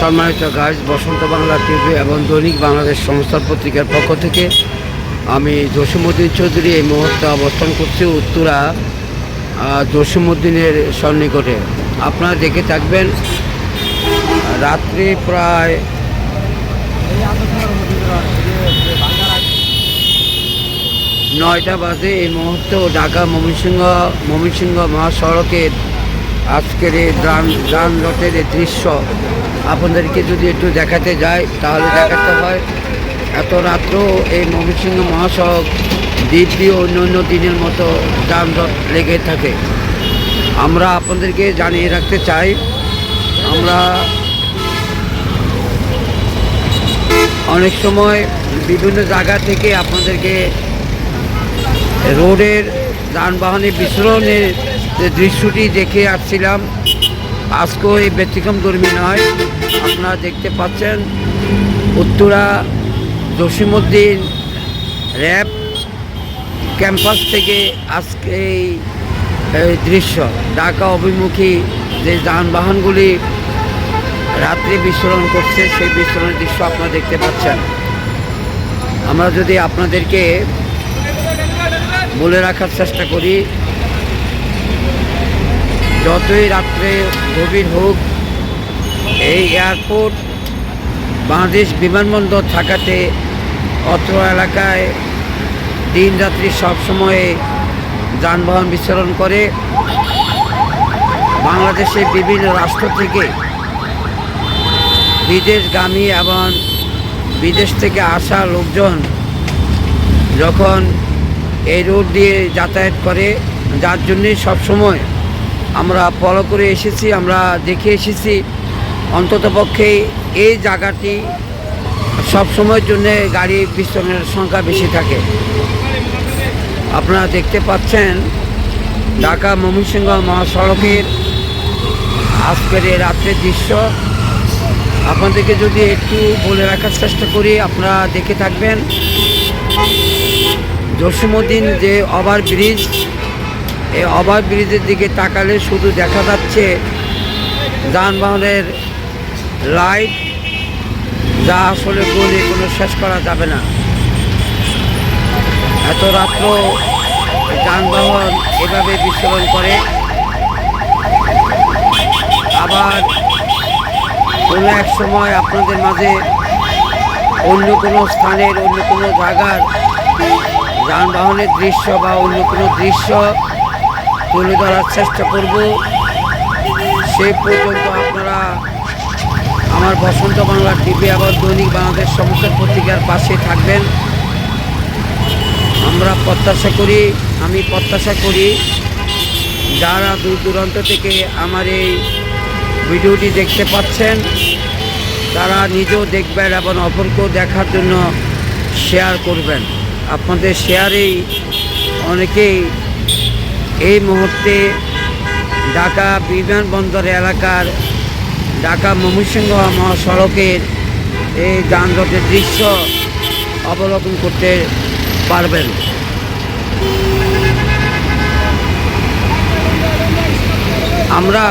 সম্মানিত গাছ বসন্ত বাংলা টিভি এবং দৈনিক বাংলাদেশ সংস্থার পত্রিকার পক্ষ থেকে আমি জসিমুদ্দিন চৌধুরী এই মুহূর্তে অবস্থান করছি উত্তরা জসিমুদ্দিনের সন্নিকটে। আপনারা দেখে থাকবেন, রাত্রি প্রায় নয়টা বাজে এই মুহূর্তে ঢাকা ময়মনসিংহ ময়মনসিংহ মহাসড়কের আজকের এই যান যানজটের এই দৃশ্য আপনাদেরকে যদি একটু দেখাতে যাই, তাহলে দেখাতে হয়, এত রাত্রেও এই ময়মনসিংহ মহাসড়ক দিব্যি অন্য অন্য দিনের মতো যানজট লেগে থাকে। আমরা আপনাদেরকে জানিয়ে রাখতে চাই, আমরা অনেক সময় বিভিন্ন জায়গা থেকে আপনাদেরকে রোডের যানবাহনের বিচরণের যে দৃশ্যটি দেখে আসছিলাম, আজকেও এই ব্যতিক্রম কর্মী নয়। আপনারা দেখতে পাচ্ছেন উত্তরা জসিমুদ্দিন র্যাব ক্যাম্পাস থেকে আজকে এই দৃশ্য। ঢাকা অভিমুখী যে যানবাহনগুলি রাত্রে বিচরণ করছে, সেই বিচরণের দৃশ্য আপনারা দেখতে পাচ্ছেন। আমরা যদি আপনাদেরকে বলে রাখার চেষ্টা করি যতই রাত্রে গভীর হোক, এই এয়ারপোর্ট বাংলাদেশ বিমানবন্দর থাকাতে অত্র এলাকায় দিন রাত্রি সবসময়ে যানবাহন বিচরণ করে। বাংলাদেশের বিভিন্ন রাষ্ট্র থেকে বিদেশগামী এবং বিদেশ থেকে আসা লোকজন যখন এই রোড দিয়ে যাতায়াত করে, যার জন্যে সবসময় আমরা ফলো করে এসেছি, আমরা দেখে এসেছি। অন্ততপক্ষে এই জায়গাটি সবসময়ের জন্যে গাড়ি বিচরণের সংখ্যা বেশি থাকে। আপনারা দেখতে পাচ্ছেন ঢাকা ময়মনসিংহ মহাসড়কের আজকের এই রাত্রের দৃশ্য। আপনাদেরকে যদি একটু বলে রাখার চেষ্টা করি, আপনারা দেখে থাকবেন। জসিমুদ্দিন যে ওভার ব্রিজ এই ওভার ব্রিজের দিকে তাকালে শুধু দেখা যাচ্ছে যানবাহনের লাইট, যা আসলে গলে কোনো শেষ করা যাবে না। এত রাত্র যানবাহন এভাবে বিচরণ করে। আবার কোনো এক সময় আপনাদের মাঝে অন্য কোনো স্থানের, অন্য কোনো জায়গার যানবাহনের দৃশ্য বা অন্য কোনো দৃশ্য তুলে ধরার চেষ্টা করব। সেই পর্যন্ত আপনারা আমার বসন্ত বাংলা টিভি আবার দৈনিক বাংলাদেশ সমস্ত পত্রিকার পাশে থাকবেন। আমরা প্রত্যাশা করি, আমি প্রত্যাশা করি যারা দূর দূরান্ত থেকে আমার এই ভিডিওটি দেখতে পাচ্ছেন, তারা নিজেও দেখবেন এবং অপরকেও দেখার জন্য শেয়ার করবেন। আপনাদের শেয়ারেই অনেকেই এই মুহূর্তে ঢাকা বিমানবন্দর এলাকার ঢাকা ময়মনসিংহ মহাসড়কের এই যানজটের দৃশ্য অবলোকন করতে পারবেন। আমরা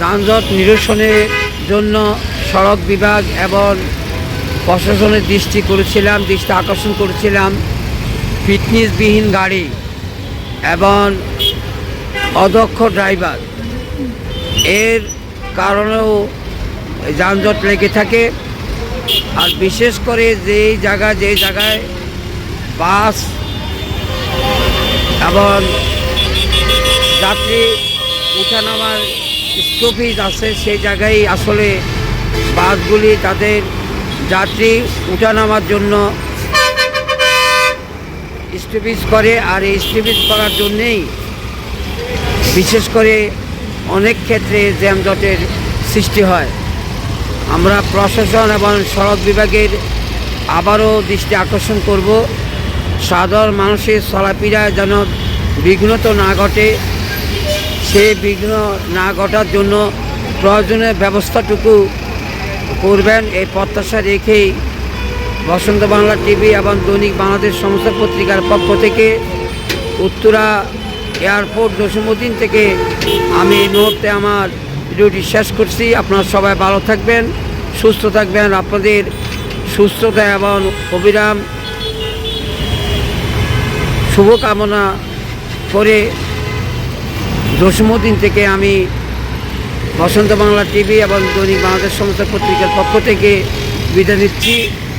যানজট নিরসনের জন্য সড়ক বিভাগ এবং প্রশাসনের দৃষ্টি করেছিলাম, দৃষ্টি আকর্ষণ করেছিলাম। ফিটনেসবিহীন গাড়ি এবং অদক্ষ ড্রাইভার। এর কারণেও যানজট লেগে থাকে। আর বিশেষ করে যেই জায়গা, যেই জায়গায় বাস এবং যাত্রী উঠানামার স্টপেজ আছে, সেই জায়গায় আসলে বাসগুলি তাদের যাত্রী উঠানামার জন্য স্টপেজ করে আর এই স্টপেজ করার জন্যেই বিশেষ করে অনেক ক্ষেত্রে যানজটের সৃষ্টি হয়। আমরা প্রশাসন এবং সড়ক বিভাগের আবারও দৃষ্টি আকর্ষণ করব। সাধারণ মানুষের চলাফেরায় যেন বিঘ্নত না ঘটে, সে বিঘ্ন না ঘটার জন্য প্রয়োজনীয় ব্যবস্থাটুকু করবেন। এই প্রত্যাশা রেখেই বসন্ত বাংলা টিভি এবং দৈনিক বাংলাদেশ সমস্ত পত্রিকার পক্ষ থেকে উত্তরা এয়ারপোর্ট জসিমুদ্দিন থেকে আমি এই মুহূর্তে আমার ভিডিওটি শেষ করছি। আপনারা সবাই ভালো থাকবেন, সুস্থ থাকবেন। আপনাদের সুস্থতা এবং অবিরাম শুভকামনা করে দশম দিন থেকে আমি বসন্ত বাংলা টিভি এবং দৈনিক বাংলাদেশ সমস্ত পত্রিকার পক্ষ থেকে বিদায় নিচ্ছি।